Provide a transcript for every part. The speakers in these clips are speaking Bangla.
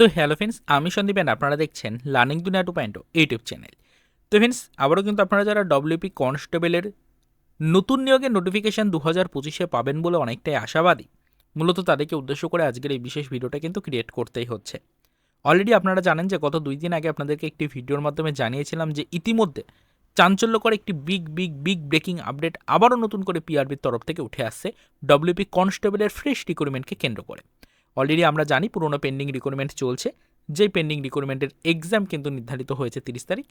তো হ্যালো ফ্রেন্ডস আমি সন্দীপ আপনারা দেখছেন learning Duniya two point YouTube channel তো ফ্রেন্ডস আবারও কিন্তু আপনারা যারা ডব্লিউপি কনস্টেবলের নতুন নিয়োগের নোটিফিকেশান দু হাজার পঁচিশে পাবেন বলে অনেকটাই আশাবাদী, মূলত তাদেরকে উদ্দেশ্য করে আজকের এই বিশেষ ভিডিওটা কিন্তু ক্রিয়েট করতেই হচ্ছে। অলরেডি আপনারা জানেন যে গত দুই দিন আগে আপনাদেরকে একটি ভিডিওর মাধ্যমে জানিয়েছিলাম যে ইতিমধ্যে চাঞ্চল্যকর একটি big big big breaking update আবারও নতুন করে পিআরবির তরফ থেকে উঠে আসছে ডব্লিউপি কনস্টেবলের ফ্রেশ রিক্রুটমেন্টকে কেন্দ্র করে। অলরেডি আমরা জানি পুরোনো পেন্ডিং রিক্রুটমেন্ট চলছে। যেই পেন্ডিং রিক্রুটমেন্টের এক্সাম কিন্তু নির্ধারিত হয়েছে তিরিশ তারিখ।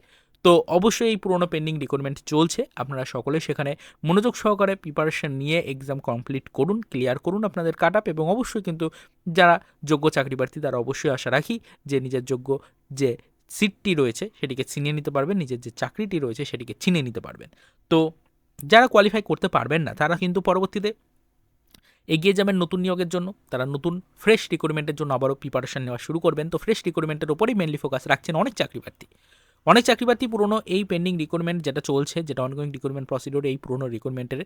তো অবশ্যই এই পুরনো পেন্ডিং রিক্রুটমেন্ট চলছে। আপনারা সকলে সেখানে মনোযোগ সহকারে প্রিপারেশন নিয়ে এক্সাম কমপ্লিট করুন ক্লিয়ার করুন আপনাদের কাট আপ এবং অবশ্যই কিন্তু যারা যোগ্য চাকরি প্রার্থী তারা অবশ্যই আশা রাখি যে নিজের যোগ্য যে সিটটি রয়েছে সেটিকে চিনিয়ে নিতে পারবেন, নিজের যে চাকরিটি রয়েছে সেটিকে চিনিয়ে নিতে পারবেন। তো যারা কোয়ালিফাই করতে পারবেন না তারা কিন্তু পরবর্তীতে এগিয়ে যাবেন নতুন নিয়োগের জন্য। তারা নতুন ফ্রেশ রিক্রুটমেন্টের জন্য আবারও প্রিপারেশন নেওয়া শুরু করবেন। তো ফ্রেশ রিক্রুটমেন্টের ওপরেই মেনলি ফোকাস রাখছেন অনেক চাকরি প্রার্থী অনেক চাকরি প্রার্থী পুরনো এই পেন্ডিং রিক্রুটমেন্ট যেটা চলছে, যেটা অনগোয়িং রিক্রুটমেন্ট প্রসিডিওর এই পুরনো রিক্রুটমেন্টের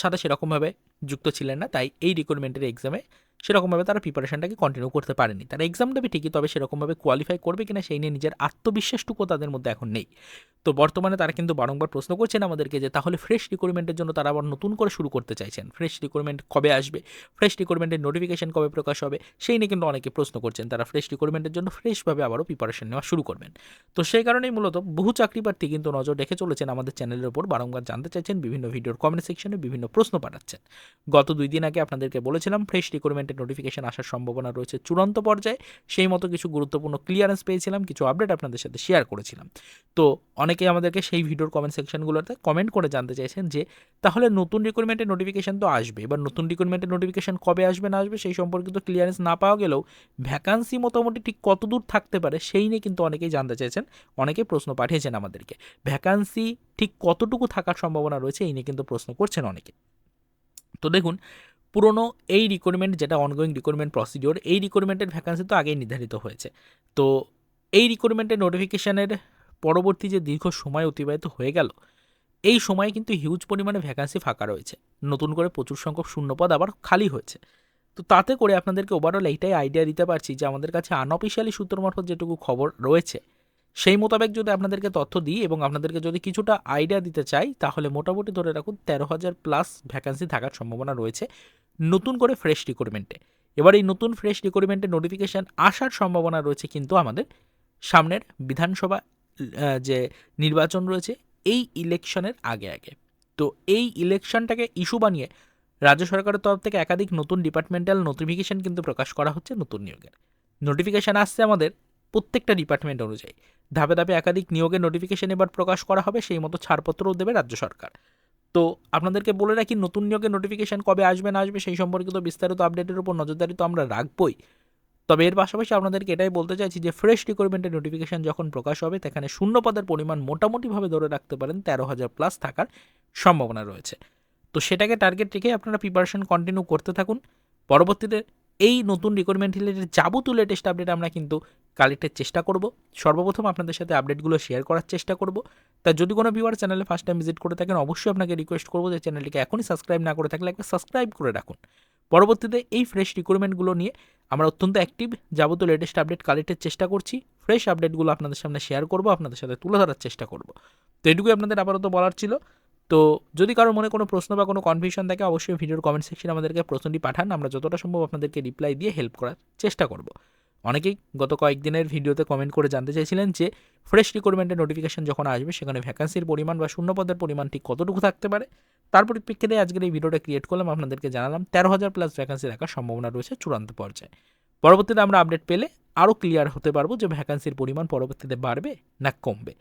সাথে সেরকমভাবে যুক্ত ছিলেন না। তাই এই রিক্রুটমেন্টের এক্সামে সেরকমভাবে তারা প্রিপারেশনটাকে কন্টিনিউ করতে পারেনি। তারা এক্সাম দেবে ঠিকই, তবে সেরকমভাবে কোয়ালিফাই করবে কিনা সেই নিয়ে নিজের আত্মবিশ্বাসটুকু তাদের মধ্যে এখন নেই। তো বর্তমানে তারা কিন্তু বারংবার প্রশ্ন করছেন আমাদেরকে যে, তাহলে ফ্রেশ রিক্রুটমেন্টের জন্য তারা আবার নতুন করে শুরু করতে চাইছেন। ফ্রেশ রিক্রুটমেন্ট কবে আসবে? ফ্রেশ রিক্রুটমেন্টের নোটিফিকেশন কবে প্রকাশ হবে? সেই নিয়ে কিন্তু অনেকে প্রশ্ন করছেন। তারা ফ্রেশ রিক্রুটমেন্টের জন্য ফ্রেশভাবে আবারও প্রিপারেশন নেওয়া শুরু করবেন। তো সেই কারণেই মূলত বহু চাকরি প্রার্থী কিন্তু নজর রেখে চলেছেন আমাদের চ্যানেলের উপর। বারংবার জানতে চাইছেন, বিভিন্ন ভিডিওর কমেন্ট সেকশনে বিভিন্ন প্রশ্ন পাঠাচ্ছেন। গত দুই দিন আগে আপনাদেরকে বলেছিলাম ফ্রেশ রিক্রুটমেন্টের নোটিফিকেশন আসার সম্ভাবনা রয়েছে চূড়ান্ত পর্যায়ে। সেই মতো কিছু গুরুত্বপূর্ণ ক্লিয়ারেন্স পেয়েছিলাম, কিছু আপডেট আপনাদের সাথে শেয়ার করেছিলাম। তো অনেকেই আমাদেরকে সেই ভিডিওর কমেন্ট সেকশনগুলোতে কমেন্ট করে জানতে চাইছেন যে, তাহলে নতুন রিক্রুটমেন্টের নোটিফিকেশন তো আসবে, এবার নতুন রিক্রুটমেন্টের নোটিফিকেশান কবে আসবে, না আসবে, সেই সম্পর্কিত ক্লিয়ারেন্স না পাওয়া গেলেও ভ্যাকান্সি মোটামুটি ঠিক কত দূর থাকতে পারে সেই নিয়ে কিন্তু অনেকেই জানতে চাইছেন, অনেকেই প্রশ্ন পাঠিয়েছেন আমাদেরকে। ভ্যাকান্সি ঠিক কতটুকু থাকার সম্ভাবনা রয়েছে এই নিয়ে কিন্তু প্রশ্ন করছেন অনেকে। তো দেখুন পুরনো এই রিক্রুটমেন্ট যেটা অনগোয়িং রিক্রুটমেন্ট প্রসিডিওর এই রিক্রুটমেন্টের ভ্যাকান্সি তো আগেই নির্ধারিত হয়েছে। তো এই রিক্রুটমেন্টের নোটিফিকেশানের পরবর্তী যে দীর্ঘ সময় অতিবাহিত হয়ে গেল, এই সময়ে কিন্তু হিউজ পরিমাণে ভ্যাকান্সি ফাঁকা রয়েছে। নতুন করে প্রচুর সংখ্যক শূন্যপদ আবার খালি হয়েছে। তো তাতে করে আপনাদেরকে ওভারঅল এইটাই আইডিয়া দিতে পারছি যে আমাদের কাছে আনঅফিসিয়ালি সূত্র মারফত যেটুকু খবর রয়েছে, সেই মোতাবেক যদি আপনাদেরকে তথ্য দিই এবং আপনাদেরকে যদি কিছুটা আইডিয়া দিতে চাই, তাহলে মোটামুটি ধরে রাখুন তেরো হাজার প্লাস ভ্যাকান্সি থাকার সম্ভাবনা রয়েছে। নতুন করে ফ্রেশ রিক্রুটমেন্টে এবার এই নতুন ফ্রেশ রিক্রুটমেন্টের নোটিফিকেশান আসার সম্ভাবনা রয়েছে কিন্তু আমাদের সামনের বিধানসভা যে নির্বাচন রয়েছে, এই ইলেকশনের আগে আগে। তো এই ইলেকশনটাকে ইস্যু বানিয়ে রাজ্য সরকারের তরফ থেকে একাধিক নতুন ডিপার্টমেন্টাল নোটিফিকেশান কিন্তু প্রকাশ করা হচ্ছে নতুন নিয়োগের। নোটিফিকেশান আসছে আমাদের প্রত্যেকটা ডিপার্টমেন্ট অনুযায়ী। ধাপে ধাপে একাধিক নিয়োগের নোটিফিকেশান এবার প্রকাশ করা হবে, সেই মতো ছাড়পত্রও দেবে রাজ্য সরকার। তো আপনাদেরকে বলে রাখি, নতুন নিয়োগের নোটিফিকেশান কবে আসবে না আসবে সেই সম্পর্কিত বিস্তারিত আপডেটের উপর নজরদারি তো আমরা রাখবই। তবে এর পাশাপাশি আপনাদেরকে এটাই বলতে চাইছি যে ফ্রেশ রিক্রুটমেন্টের নোটিফিকেশান যখন প্রকাশ হবে, সেখানে শূন্য পদের পরিমাণ মোটামুটিভাবে ধরে রাখতে পারেন, তেরো হাজার প্লাস থাকার সম্ভাবনা রয়েছে। তো সেটাকে টার্গেট রেখে আপনারা প্রিপারেশন কন্টিনিউ করতে থাকুন। পরবর্তীতে এই নতুন রিক্রুটমেন্ট রিলেটেড যাবতীয় লেটেস্ট আপডেট আমরা কিন্তু কালেক্টের চেষ্টা করব। সর্বপ্রথম আপনাদের সাথে আপডেটগুলো শেয়ার করার চেষ্টা করব। তা যদি কোনো ভিউয়ার চ্যানেলে ফার্স্ট টাইম ভিজিট করে থাকেন, অবশ্যই আপনাকে রিকোয়েস্ট করব যে চ্যানেলটিকে এখনই সাবস্ক্রাইব না করে থাকলে একবার সাবস্ক্রাইব করে রাখুন। পরবর্তীতে এই ফ্রেশ রিক্রুটমেন্টগুলো নিয়ে আমরা অত্যন্ত অ্যাক্টিভ যাবতীয় লেটেস্ট আপডেট কালেক্টের চেষ্টা করছি। ফ্রেশ আপডেটগুলো আপনাদের সামনে শেয়ার করব, আপনাদের সাথে তুলে ধরার চেষ্টা করব। তো এটুকুই আপনাদের আপাতত বলার ছিল। তো যদি কারোর মনে কোনো প্রশ্ন বা কোনো কনফিউশন থাকে, অবশ্যই ভিডিওর কমেন্ট সেকশনে আমাদেরকে প্রশ্নটি পাঠান। আমরা যতটা সম্ভব আপনাদেরকে রিপ্লাই দিয়ে হেল্প করার চেষ্টা করব। অনেকেই গত কয়েকদিনের ভিডিওতে কমেন্ট করে জানতে চাইছিলেন যে ফ্রেশ রিক্রুটমেন্টের নোটিফিকেশন যখন আসবে, সেখানে ভ্যাকান্সির পরিমাণ বা শূন্যপদের পরিমাণ ঠিক কতটুকু থাকতে পারে? তার পরিপ্রেক্ষিতে আজকের এই ভিডিওটা ক্রিয়েট করলাম। আপনাদেরকে জানালাম, তেরো হাজার প্লাস ভ্যাকান্সি রাখার সম্ভাবনা রয়েছে চূড়ান্ত পর্যায়ে। পরবর্তীতে আমরা আপডেট পেলে আরও ক্লিয়ার হতে পারব যে ভ্যাকান্সির পরিমাণ পরবর্তীতে বাড়বে না কমবে।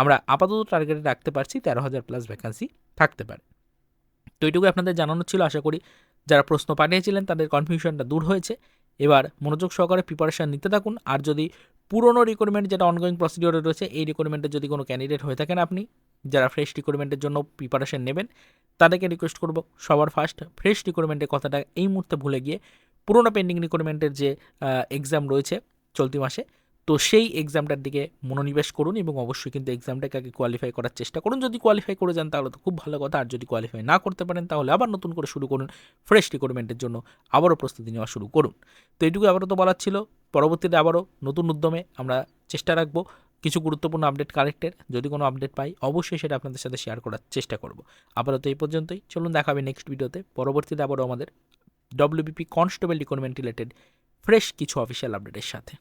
আমরা আপাতত টার্গেটে রাখতে পারছি তেরো হাজার প্লাস ভ্যাকান্সি থাকতে পারে। তো এইটুকু আপনাদের জানানো ছিল। আশা করি যারা প্রশ্ন পাঠিয়েছিলেন তাদের কনফিউশনটা দূর হয়েছে। এবার মনোযোগ সহকারে প্রিপারেশান নিতে থাকুন। আর যদি পুরনো রিক্রুটমেন্ট যেটা অনগোয়িং প্রসিডিওরে রয়েছে, এই রিক্রুটমেন্টে যদি কোনো ক্যান্ডিডেট হয়ে থাকেন আপনি, যারা ফ্রেশ রিক্রুটমেন্টের জন্য প্রিপারেশান নেবেন, তাদেরকে রিকোয়েস্ট করব সবার ফার্স্ট ফ্রেশ রিক্রুটমেন্টের কথাটা এই মুহূর্তে ভুলে গিয়ে পুরোনো পেন্ডিং রিক্রুটমেন্টের যে এক্সাম রয়েছে চলতি মাসে তো সেই এক্সামটার দিকে মনোনিবেশ করুন এবং অবশ্যই কিন্তু এক্সামটাকে আগে কোয়ালিফাই করার চেষ্টা করুন। যদি কোয়ালিফাই করে যান তাহলে তো খুব ভালো কথা। আর যদি কোয়ালিফাই না করতে পারেন তাহলে আবার নতুন করে শুরু করুন ফ্রেশ রিক্রুটমেন্টের জন্য। আবারও প্রস্তুতি নেওয়া শুরু করুন। তো এটুকু আবারও তো বলার ছিল। পরবর্তীতে আবারও নতুন উদ্যমে আমরা চেষ্টা রাখব কিছু গুরুত্বপূর্ণ আপডেট কালেক্টের যদি কোনো আপডেট পাই, অবশ্যই সেটা আপনাদের সাথে শেয়ার করার চেষ্টা করব। আপাতত এই পর্যন্তই। চলুন দেখাবে নেক্সট ভিডিওতে পরবর্তীতে আবারও আমাদের WBP constable recruitment related fresh কিছু অফিসিয়াল আপডেটের সাথে।